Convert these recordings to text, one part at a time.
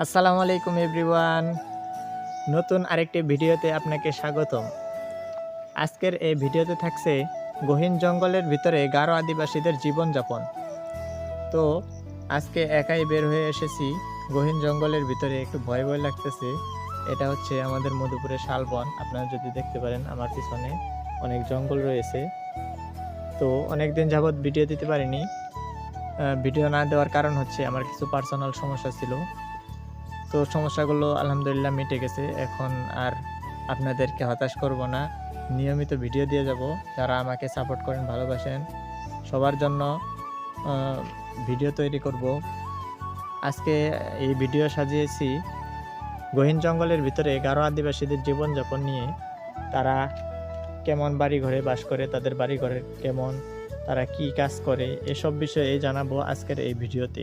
আসসালামু আলাইকুম এভরিওয়ান। নতুন আরেকটি ভিডিওতে আপনাকে স্বাগতম। আজকের এই ভিডিওতে থাকছে গহীন জঙ্গলের ভিতরে গারো আদিবাসীদের জীবনযাপন। তো আজকে একাই বের হয়ে এসেছি, গহীন জঙ্গলের ভিতরে একটু ভয় ভয় লাগতেছে। এটা হচ্ছে আমাদের মধুপুরের শালবন। আপনারা যদি দেখতে পারেন, আমার পিছনে অনেক জঙ্গল রয়েছে। তো অনেক দিন যাবৎ ভিডিও দিতে পারিনি। ভিডিও না দেওয়ার কারণ হচ্ছে আমার কিছু পার্সোনাল সমস্যা ছিল। তো সমস্যাগুলো আলহামদুলিল্লাহ মিটে গেছে। এখন আর আপনাদেরকে হতাশ করব না। নিয়মিত ভিডিও দিয়ে যাব। যারা আমাকে সাপোর্ট করেন, ভালোবাসেন, সবার জন্য ভিডিও তৈরি করব। আজকে এই ভিডিও সাজিয়েছি গহীন জঙ্গলের ভিতরে গারো আদিবাসীদের জীবনযাপন নিয়ে। তারা কেমন বাড়ি ঘরে বাস করে, তাদের বাড়ি ঘরে কেমন, তারা কি কাজ করে, এসব বিষয়ে জানাব আজকের এই ভিডিওতে।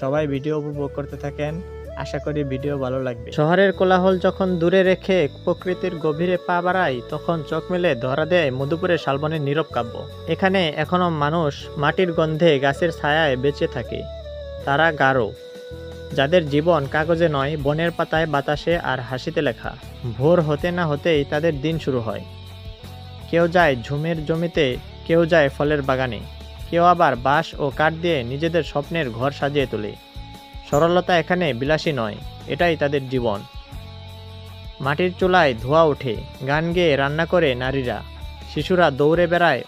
সবাই ভিডিও উপভোগ করতে থাকেন। আশা করি ভিডিও ভালো লাগবে। শহরের কোলাহল যখন দূরে রেখে প্রকৃতির গভীরে পা বাড়ায়, তখন চোখ মেলে ধরা দেয় মধুপুরের শালবনের নীরব কাব্য। এখানে এখনও মানুষ মাটির গন্ধে গাছের ছায়ায় বেঁচে থাকে। তারা গাঢ়, যাদের জীবন কাগজে নয়, বনের পাতায় বাতাসে আর হাসিতে লেখা। ভোর হতে না হতেই তাদের দিন শুরু হয়। কেউ যায় ঝুমের জমিতে, কেউ যায় ফলের বাগানে। কেউ আবার বাঁশ ও কাঠ দিয়ে নিজেদের স্বপ্নের ঘর সাজিয়ে তোলে। সরলতা এখানে বিলাসী নয়, এটাই তাদের জীবন। মাটির চুলায় ধোয়া ওঠে, গান গেয়ে রান্না করে নারীরা। শিশুরা দৌড়ে বেড়ায়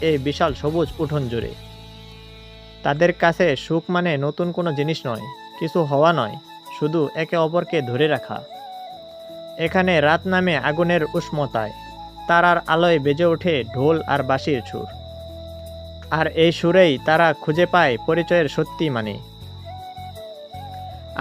এই বিশাল সবুজ উঠোন জুড়ে। তাদের কাছে সুখ মানে নতুন কোনো জিনিস নয়, কিছু হওয়া নয়, শুধু একে অপরকে ধরে রাখা। এখানে রাত নামে আগুনের উষ্মতায়, তারার আলোয় বেজে ওঠে ঢোল আর বাঁশির সুর। আর এই সুরেই তারা খুঁজে পায় পরিচয়ের সত্যি মানে।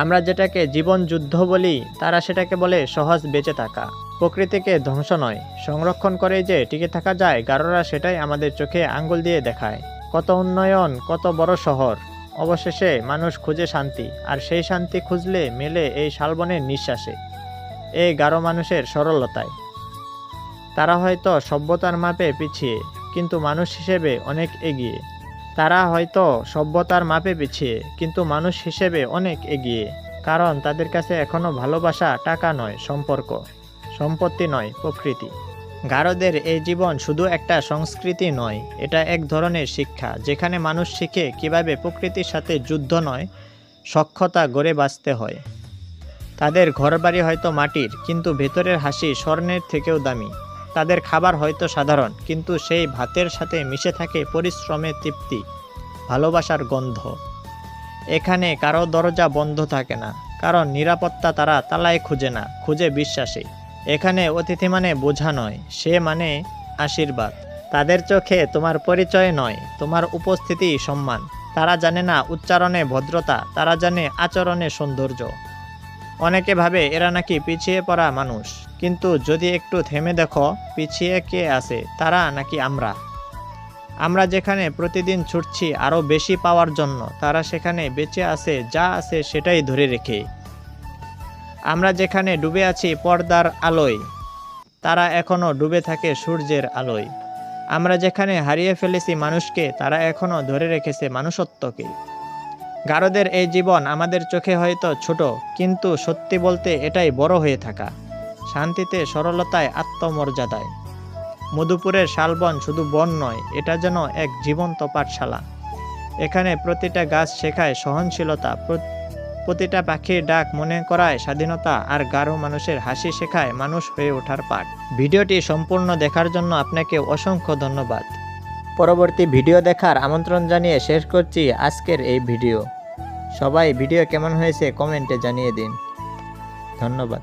আমরা যেটাকে জীবন যুদ্ধ বলি, তারা সেটাকে বলে সহজ বেঁচে থাকা। প্রকৃতিকে ধ্বংস নয়, সংরক্ষণ করে যে টিকে থাকা যায়, গারোরা সেটাই আমাদের চোখে আঙ্গুল দিয়ে দেখায়। কত উন্নয়ন, কত বড় শহর। অবশেষে মানুষ খুঁজে শান্তি, আর সেই শান্তি খুঁজলে মেলে এই শালবনের নিঃশ্বাসে, এই গারো মানুষের সরলতায়। তারা হয়তো সভ্যতার মাপে পিছিয়ে, কিন্তু মানুষ হিসেবে অনেক এগিয়ে। তারা হয়তো সভ্যতার মাপে পিছিয়ে কিন্তু মানুষ হিসেবে অনেক এগিয়ে, কারণ তাদের কাছে এখনও ভালোবাসা টাকা নয়, সম্পর্ক, সম্পত্তি নয়, প্রকৃতি। গারোদের এই জীবন শুধু একটা সংস্কৃতি নয়, এটা এক ধরনের শিক্ষা, যেখানে মানুষ শিখে কীভাবে প্রকৃতির সাথে যুদ্ধ নয়, সক্ষতা গড়ে বাঁচতে হয়। তাদের ঘরবাড়ি হয়তো মাটির, কিন্তু ভেতরের হাসি স্বর্ণের থেকেও দামি। তাদের খাবার হয়তো সাধারণ, কিন্তু সেই ভাতের সাথে মিশে থাকে পরিশ্রমের তৃপ্তি, ভালোবাসার গন্ধ। এখানে কারও দরজা বন্ধ থাকে না, কারণ নিরাপত্তা তারা তালায় খুঁজে না, খুঁজে বিশ্বাসে এখানে অতিথি মানে বোঝা নয়, সে মানে আশীর্বাদ। তাদের চোখে তোমার পরিচয় নয়, তোমার উপস্থিতি সম্মান। তারা জানে না উচ্চারণে ভদ্রতা, তারা জানে আচরণে সৌন্দর্য। অনেকে ভাবে এরা নাকি পিছিয়ে পড়া মানুষ। কিন্তু যদি একটু থেমে দেখো, পিছিয়ে কে আছে, তারা নাকি আমরা? আমরা যেখানে প্রতিদিন ছুটছি আরও বেশি পাওয়ার জন্য, তারা সেখানে বেঁচে আছে, যা আছে সেটাই ধরে রেখে। আমরা যেখানে ডুবে আছি, পর্দার আলোয়। তারা এখনও ডুবে থাকে সূর্যের আলোয়। আমরা যেখানে হারিয়ে ফেলেছি মানুষকে, তারা এখনও ধরে রেখেছে মানুষত্বকে। গারদের এই জীবন আমাদের চোখে হয়তো ছোট, কিন্তু সত্যি বলতে এটাই বড় হয়ে থাকা। শান্তিতে, সরলতায়, আত্মমর্যাদায়। মধুপুরের শালবন শুধু বন নয়, এটা যেন এক জীবন্ত পাঠশালা। এখানে প্রতিটা গাছ শেখায় সহনশীলতা প্রতিটা পাখির ডাক মনে করায় স্বাধীনতা, আর গাঢ় মানুষের হাসি শেখায় মানুষ হয়ে ওঠার পাঠ। ভিডিওটি সম্পূর্ণ দেখার জন্য আপনাকে অসংখ্য ধন্যবাদ। পরবর্তী ভিডিও দেখার আমন্ত্রণ জানিয়ে শেষ করছি আজকের এই ভিডিও। সবাই ভিডিও কেমন হয়েছে কমেন্টে জানিয়ে দিন। ধন্যবাদ।